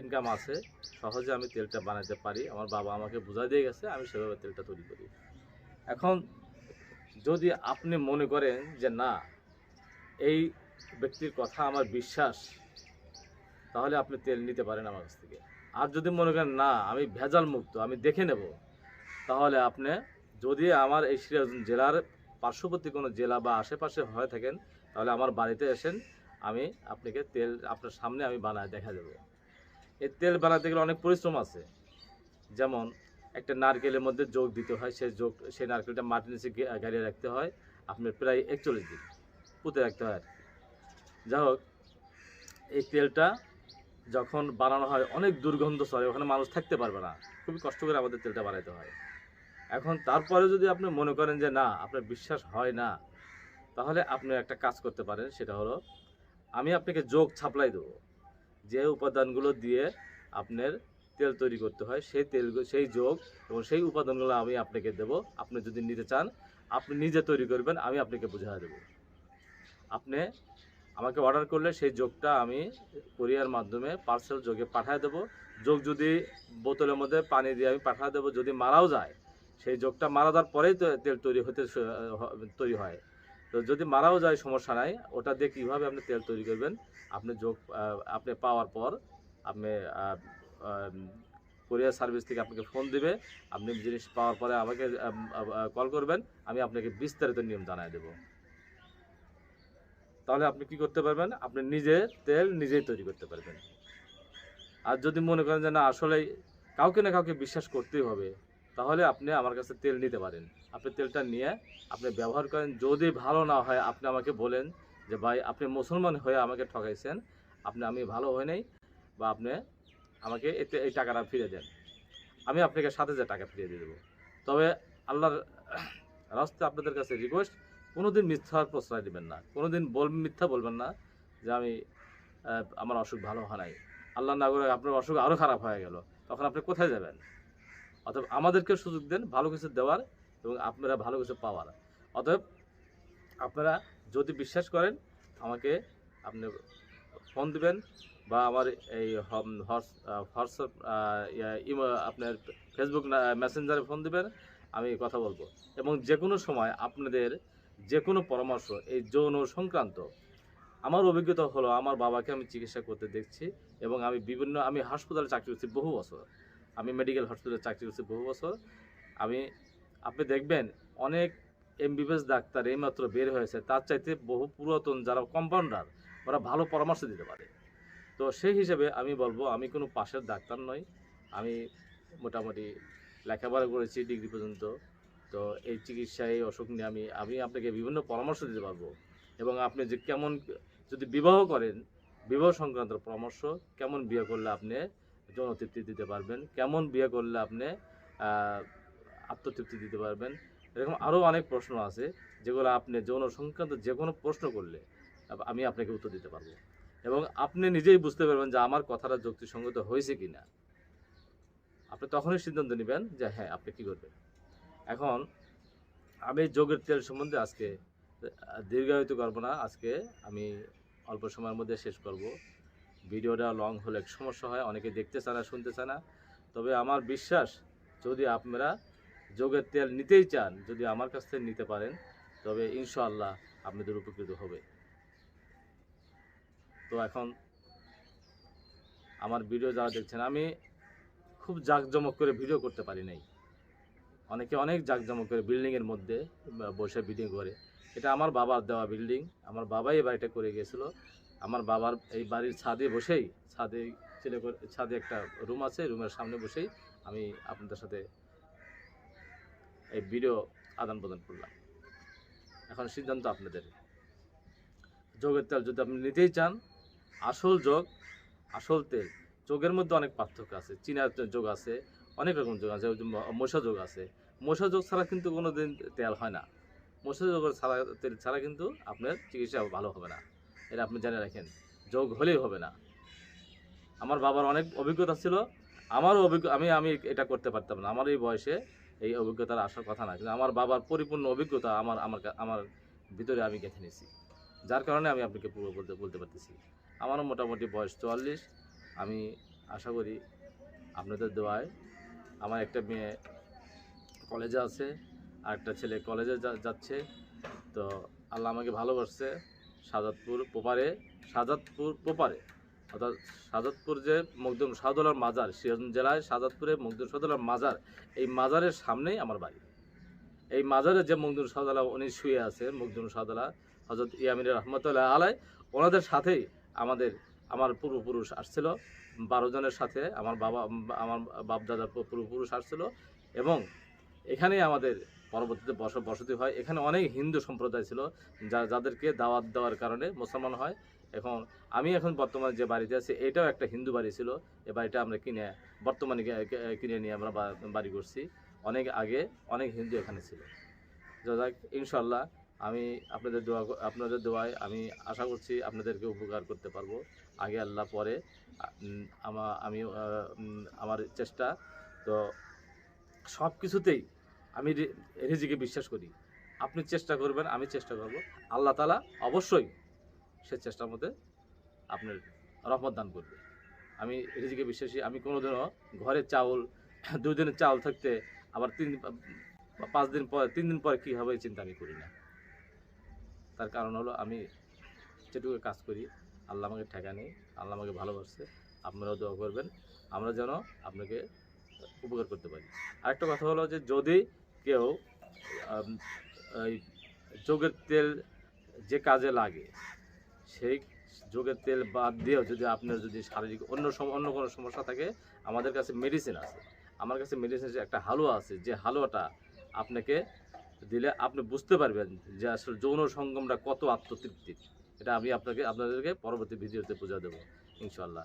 Income আছে, সহজে আমি তেলটা বানাতে পারি। আমার বাবা আমাকে বুঝাই দিয়ে গেছে, আমি সেভাবে তেলটা তৈরি করি। এখন যদি আপনি মনে করেন যে, না, এই ব্যক্তির কথা আমার বিশ্বাস, তাহলে আপনি তেল নিতে পারেন আমার কাছ থেকে। আর যদি মনে করেন, না, আমি ভেজাল মুক্ত, আমি দেখে নেব, তাহলে আপনি যদি আমার এই সিরাজগঞ্জ জেলার পার্শ্ববর্তী কোনো জেলা বা আশেপাশে হয়ে থাকেন, তাহলে আমার বাড়িতে এসেন, আমি আপনাকে তেল আপনার সামনে আমি বানায় দেখা দেবো। এই তেল বানাতে গেলে অনেক পরিশ্রম আছে। যেমন একটা নারকেলের মধ্যে যোগ দিতে হয় সেই যোগ, সেই নারকেলটা মাটির নিচে গাড়িয়ে রাখতে হয়। আপনার প্রায় একচল্লিশ দিন পুঁতে রাখতে হয় আর। যাই হোক, এই তেলটা যখন বানানো হয়, অনেক দুর্গন্ধ সরে ওখানে মানুষ থাকতে পারবে না। খুবই কষ্ট করে আমাদের তেলটা বানাইতে হয়। এখন তারপরে যদি আপনি মনে করেন যে, না, আপনার বিশ্বাস হয় না, তাহলে আপনি একটা কাজ করতে পারেন, সেটা হলো, আমি আপনাকে যোগ ছাপলাই দেবো। যে উপাদানগুলো দিয়ে আপনার তেল তৈরি করতে হয়, সেই তেল, সেই যোগ এবং সেই উপাদানগুলো আমি আপনাকে দেব। আপনি যদি নিতে চান, আপনি নিজে তৈরি করবেন, আমি আপনাকে বুঝিয়ে দেবো। আপনি আমাকে অর্ডার করলে সেই যোগটা আমি কোরিয়ার মাধ্যমে পার্সেল যোগে পাঠিয়ে দেবো। যোগ যদি বোতলের মধ্যে পানি দিয়ে আমি পাঠিয়ে দেবো, যদি মারাও যায়, সেই যোগটা মারা যাওয়ার পরেই তেল তৈরি হতে তৈরি হয়। তো যদি মারাও যায়, সমস্যা নাই। ওটা দিয়ে কীভাবে আপনি তেল তৈরি করবেন? আপনি যোগ আপনি পাওয়ার পর আপনি কোরিয়ার সার্ভিস থেকে আপনাকে ফোন দিবে। আপনি জিনিস পাওয়ার পরে আমাকে কল করবেন। আমি আপনাকে বিস্তারিত নিয়ম জানাই দেব। তাহলে আপনি কি করতে পারবেন? আপনি নিজে তেল নিজেই তৈরি করতে পারবেন। আর যদি মনে করেন যে না আসলে কাউকে না কাউকে বিশ্বাস করতেই হবে তাহলে আপনি আমার কাছে তেল নিতে পারেন। আপনি তেলটা নিয়ে আপনি ব্যবহার করেন। যদি ভালো না হয়, আপনি আমাকে বলেন যে, ভাই, আপনি মুসলমান হয়ে আমাকে ঠকাইছেন। আপনি, আমি ভালো হই নাই বা আপনি আমাকে এতে, এই টাকাটা ফিরে দেন। আমি আপনাকে সাথে যে টাকা ফিরিয়ে দিয়ে দেবো। তবে আল্লাহর রাস্তে আপনাদের কাছে রিকোয়েস্ট কোনোদিন মিথ্যার প্রশ্রয় দেবেন না। কোনোদিন বল, মিথ্যা বলবেন না যে, আমি আমার অসুখ ভালো হয় নাই। আল্লাহ না করে আপনার অসুখ আরও খারাপ হয়ে গেল। তখন আপনি কোথায় যাবেন? অতএব আমাদেরকে সুযোগ দেন ভালো কিছু দেওয়ার এবং আপনারা ভালো কিছু পাওয়ার। অতএব আপনারা যদি বিশ্বাস করেন, আমাকে আপনি ফোন দিবেন বা আমার এই হোয়াটসঅ্যাপ ইমো, আপনার ফেসবুক মেসেঞ্জারে ফোন দেবেন, আমি কথা বলব। এবং যে কোনো সময় আপনাদের যে কোনো পরামর্শ, এই যৌন সংক্রান্ত, আমার অভিজ্ঞতা হলো, আমার বাবাকে আমি চিকিৎসা করতে দেখছি এবং আমি বিভিন্ন, আমি হাসপাতালে চাকরি করছি বহু বছর। আমি মেডিকেল হসপিটালে চাকরি করছি বহু বছর। আমি, আপনি দেখবেন, অনেক এমবিবিএস ডাক্তার এইমাত্র বের হয়েছে, তার চাইতে বহু পুরাতন যারা কম্পাউন্ডার ওরা ভালো পরামর্শ দিতে পারে। তো সেই হিসেবে আমি বলব, আমি কোনো পাশের ডাক্তার নই। আমি মোটামুটি লেখাপড়া করেছি ডিগ্রি পর্যন্ত। তো এই চিকিৎসা এই অসুখ নিয়ে আমি আমি আপনাকে বিভিন্ন পরামর্শ দিতে পারব। এবং আপনি যে কেমন, যদি বিবাহ করেন, বিবাহ সংক্রান্ত পরামর্শ, কেমন বিয়ে করলে আপনি যৌন তৃপ্তি দিতে পারবেন। কেমন বিয়ে করলে আপনি আত্মতৃপ্তি দিতে পারবেন? এরকম আরও অনেক প্রশ্ন আছে, যেগুলো আপনি যৌন সংক্রান্ত যে কোনো প্রশ্ন করলে আমি আপনাকে উত্তর দিতে পারব। এবং আপনি নিজেই বুঝতে পারবেন যে আমার কথাটা যুক্তিসঙ্গত হয়েছে কি না আপনি তখনই সিদ্ধান্ত নেবেন যে হ্যাঁ আপনি কী করবেন। এখন, আমি যোগের তেল সম্বন্ধে আজকে দীর্ঘায়িত করব না। আজকে আমি অল্প সময়ের মধ্যে শেষ করব। ভিডিওটা লং হলে সমস্যা হয়, অনেকে দেখতে চায় না, শুনতে চায় না। তবে আমার বিশ্বাস, যদি আপনারা যোগের তেল নিতেই চান, যদি আমার কাছ থেকে নিতে পারেন, তবে ইনশাআল্লাহ আপনাদের উপকৃত হবে। তো এখন আমার ভিডিও যারা দেখছেন, আমি খুব জাঁকজমক করে ভিডিও করতে পারি নাই। অনেকে অনেক জাঁকজমক করে বিল্ডিংয়ের মধ্যে বসে ভিডিও করে। এটা আমার বাবার দেওয়া বিল্ডিং আমার বাবাই এই বাড়িটা করে গেছিল আমার বাবার এই বাড়ির ছাদে বসেই, ছাদে ছেলে ছাদে একটা রুম আছে, রুমের সামনে বসেই আমি আপনাদের সাথে এই ভিডিও আদান প্রদান করলাম। এখন সিদ্ধান্ত আপনাদের। যোগের তেল যদি আপনি নিতেই চান, আসল যোগ, আসল তেল, যোগের মধ্যে অনেক পার্থক্য আছে। চীনার যোগ আছে, অনেক রকম যোগ আছে মশা যোগ আছে। মশা যোগ ছাড়া কিন্তু কোনো দিন তেল হয় না। মশা যোগ ছাড়া, তেল ছাড়া কিন্তু আপনার চিকিৎসা ভালো হবে না। এটা আপনি জেনে রাখেন। যোগ হলেই হবে না। আমার বাবার অনেক অভিজ্ঞতা ছিল। আমারও অভিজ্ঞ আমি আমি এটা করতে পারতাম না। আমার এই বয়সে এই অভিজ্ঞতার আসার কথা না। কিন্তু আমার বাবার পরিপূর্ণ অভিজ্ঞতা আমার আমার আমার ভিতরে আমি গেঁথে নিয়েছি। যার কারণে আমি আপনাকে পুরো বলতে বলতে পারতেছি। আমারও মোটামুটি বয়স চুয়াল্লিশ। আমি আশা করি আপনাদের দোয়ায় আমার একটা মেয়ে কলেজে আছে আর একটা ছেলে কলেজে যাচ্ছে। তো আল্লাহ আমাকে ভালোবাসছে। সাজাদপুর পোপারে সাজাদপুর পোপারে অর্থাৎ সাজাদপুর যে মকদুম শাহদুল্লার মাজার সিরাজগঞ্জ জেলায় সাজাদপুরে মকদুম শাহদুল্লার মাজার, এই মাজারের সামনেই আমার বাড়ি। এই মাজারে যে মকদুম শাহদুল্লাহ উনি শুয়ে আছে, মকদুম শাহদুল্লাহ হজরত ইয়ামির রহমতুল্লাহ আলাই ওনাদের সাথেই আমাদের, আমার পূর্বপুরুষ আসছিল। বারো জনের সাথে আমার বাবা, আমার বাপ দাদার পূর্বপুরুষ আসছিল এবং এখানেই আমাদের পরবর্তীতে বস বসতি হয়। এখানে অনেক হিন্দু সম্প্রদায় ছিল, যা যাদেরকে দাওয়াত দেওয়ার কারণে মুসলমান হয়। এখন আমি এখন বর্তমানে যে বাড়িতে আছি, এটাও একটা হিন্দু বাড়ি ছিল। এ বাড়িটা আমরা কিনে, বর্তমানে কিনে নিয়ে আমরা বাড়ি করছি। অনেক আগে অনেক হিন্দু এখানে ছিল। যাক ইনশাল্লাহ আমি আপনাদের দোয়া আপনাদের দোয়ায় আমি আশা করছি আপনাদেরকে উপকার করতে পারব। আগে আল্লাহ পরে আমা আমি আমার চেষ্টা। তো সব কিছুতেই আমি রিজিকে বিশ্বাস করি। আপনি চেষ্টা করবেন, আমি চেষ্টা করব। আল্লাহ তালা অবশ্যই সে চেষ্টার মধ্যে আপনার রহমত দান করবে। আমি রিজিকে বিশ্বাসী, আমি কোনোদিনও ঘরে চাউল, দুই দিনের চাউল থাকতে আবার তিন পাঁচ দিন পর, তিন দিন পরে কী হবে এই চিন্তা আমি করি না। তার কারণ হলো আমি যেটুকু কাজ করি, আল্লাহ আমাকে ঠেকা নেই আল্লাহ আমাকে ভালোবাসছে, আপনারাও দোয়া করবেন। আমরা যেন আপনাকে উপকার করতে পারি। আরেকটা কথা হলো যে যদি কেউ যোগের তেল যে কাজে লাগে, সেই যোগের তেল বাদ দিয়েও যদি আপনার যদি শারীরিক অন্য অন্য কোনো সমস্যা থাকে, আমাদের কাছে মেডিসিন আছে। আমার কাছে মেডিসিন একটা হালুয়া আছে, যে হালুয়াটা আপনাকে দিলে আপনি বুঝতে পারবেন যে আসলে যৌন সঙ্গমটা কত আত্মতৃপ্তির। এটা আমি আপনাকে, আপনাদেরকে পরবর্তী ভিডিওতে বোঝা দেবো ইনশাল্লাহ